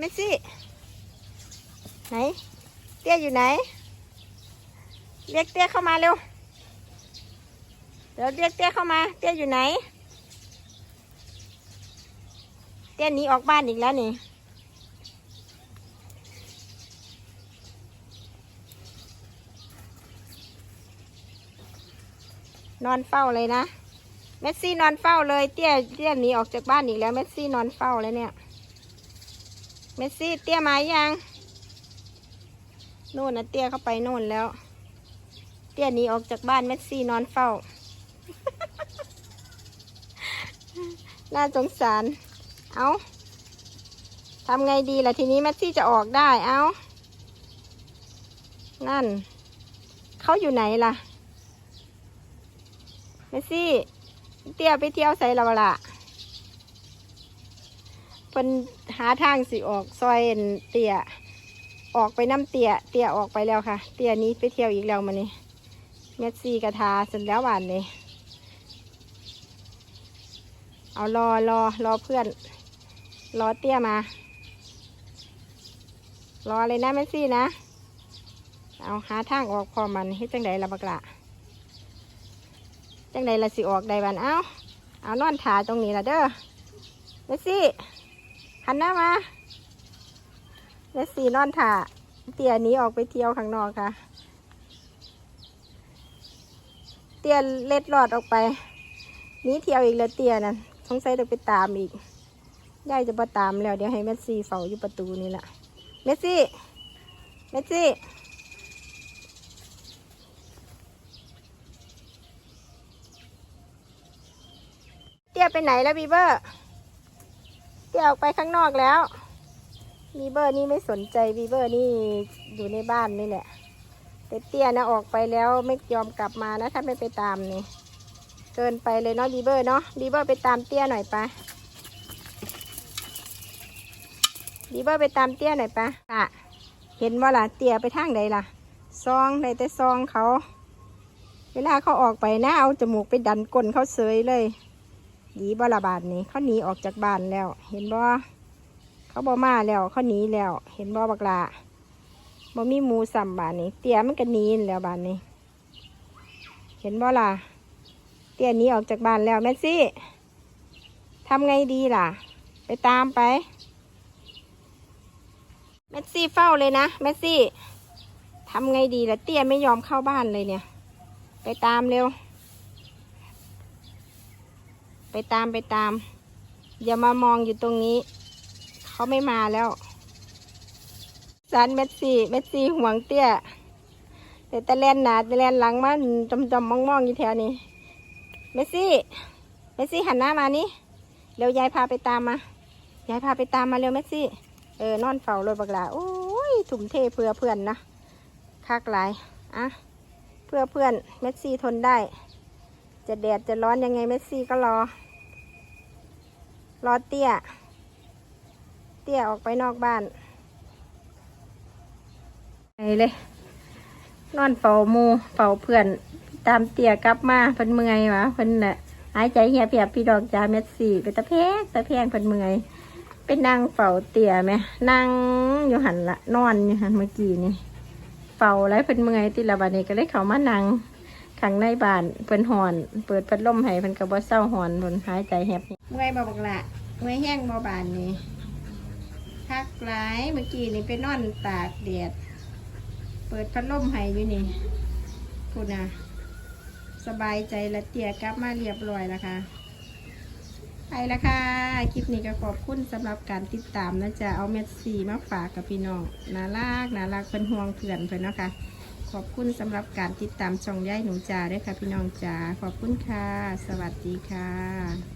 เมสซี่ ไหน เตี้ยอยู่ไหน เรียกเตี้ยเข้ามาเร็ว เดี๋ยวเรียกเตี้ยเข้ามา เตี้ยอยู่ไหน เตี้ยหนีออกบ้านอีกแล้วนี่ นอนเฝ้าเลยนะ เมสซี่นอนเฝ้าเลย เตี้ย เตี้ยหนีออกจากบ้านอีกแล้ว เมสซี่นอนเฝ้าเลยเนี่ย เมสซี่เตี้ยมายังโน่นนะเตี้ยเข้าไปโน่นแล้ว เตี้ยหนีออกจากบ้านเมสซี่นอนเฝ้า น่าสงสาร เอาทำไงดีล่ะทีนี้เมสซี่จะออกได้เอานั่น เขาอยู่ไหนล่ะ เมสซี่ เตี้ยไปเที่ยวใส่เราละ เป็นหาทางสิออกซอยเตี้ยออกไปน้ำเตี้ยเตี้ยออกไปแล้วค่ะ เตี้ยนี้ไปเที่ยวอีกแล้วมานี่เมสซีกระทาเสร็จแล้วหวานเลยเอารอรอรอเพื่อน รอเตี้ยมา รอเลยนะเมสซี่นะ เอาหาทางออกพอมันเฮ็ดจังไดละบักละจังไดละสิออกได้บันเอาเอานอนถาตรงนี้ละเด้อเมสซี่ หันหน้ามาเมสซี่นอนถ่าเตียหนี้ออกไปเที่ยวข้างนอกค่ะ เตียเล็ดรอดออกไปนี้เที่ยวอีกแล้วเตียนั่นสงสัยต้องไปตามอีกยายจะมาตามแล้วเดี๋ยวให้เมสซี่เฝ้าอยู่ประตูนี่แหละเมสซี่เมสซี่เตี้ยไปไหนแล้วบีเบอร์ เตี้ยออกไปข้างนอกแล้วบีเบอร์นี่ไม่สนใจบีเบอร์นี่อยู่ในบ้านนี่แหละแต่เตี้ยนะออกไปแล้วไม่ยอมกลับมานะถ้าไม่ไปตามนี่เกินไปเลยเนาะบีเบอร์เนาะบีเบอร์ไปตามเตี้ยหน่อยปะบีเบอร์ไปตามเตี้ยหน่อยปะอะเห็นว่าล่ะเตี้ยไปทางใดล่ะ ซองใดแต่ซองเขา เวลาเขาออกไปนะเอาจมูกไปดันก้นเขาเสยเลย หนีบละบาดนี้เขาหนีออกจากบ้านแล้ว เห็นบ่เขาบอมาแล้วเขาหนีแล้ว เห็นบอบักลาบอมีหมูสัมบานนี้ เตี้ยมันก็หนีแล้วบานนี้ เห็นบอล่ะเตี้ยหนีออกจากบ้านแล้วแมสซี่ทำไงดีล่ะ ไปตามไปแมสซี่เฝ้าเลยนะแมสซี่ทำไงดีล่ะเตี้ยไม่ยอมเข้าบ้านเลยเนี่ย ไปตามเร็ว ไปตามไปตาม อย่ามามองอยู่ตรงนี้ เขาไม่มาแล้วสารเมสซี่เมสซี่ห่วงเตี้ยแต่ตะแลนหนาตะแลนหลังมันจำจำมองมองๆอยู่แถวนี้เมสซี่เมสซี่หันหน้ามานี่เร็วยายพาไปตามมายายพาไปตามมาเร็วเมสซี่เออนอนเฝ้ารถบักลาโอ้ยถุ่มเทเพื่อเพื่อนนะคักหลายอะเพื่อเพื่อนเมสซี่ทนได้ จะแดดจะร้อนยังไงเมสซี่ก็รอ รอเตี้ย เตี้ยออกไปนอกบ้านไปเลย นอนเฝ้ามูเฝ้าเพื่อน ตามเตี้ยกลับมาเพิ่นเมื่อยวะเพิ่นน่ะหายใจเหียเปียบพี่ดอกจาเม็ดสี่ไปตะแพงตะแพงเพิ่นเมื่อยเป็นนางเฝ้าเตี้ยไหมนั่งอยู่หันละนอนอยู่หันเมื่อกี้นี่เฝ้าแล้วเพิ่นเมื่อยติละบานี้ก็เลยเขามานั่ง ข้างในบ้านเพิ่นหอน เปิดพัดลมให้เพิ่นก็บ่เศร้าหอนเพิ่นหายใจแหบเมื่อยบ่บักละเมื่อยแห้งบ่บานนี่พักหลายเมื่อกี้นี่ไปนอนตากแดดเปิดพัดลมให้อยู่นี่พูดนะสบายใจและเตียกลับมาเรียบร้อยแล้วค่ะไปแล้วค่ะ คลิปนี้ก็ขอบคุณสำหรับการติดตามนะจ๊ะเอาเม็ดสีมาฝากกับพี่น้องน่ารักน่ารักเป็นห่วงเพื่อนเพื่อนเนาะคะ ขอบคุณสำหรับการติดตามช่องย่ายหนูจ่าด้วยค่ะพี่น้องจ๋าขอบคุณค่ะ สวัสดีค่ะ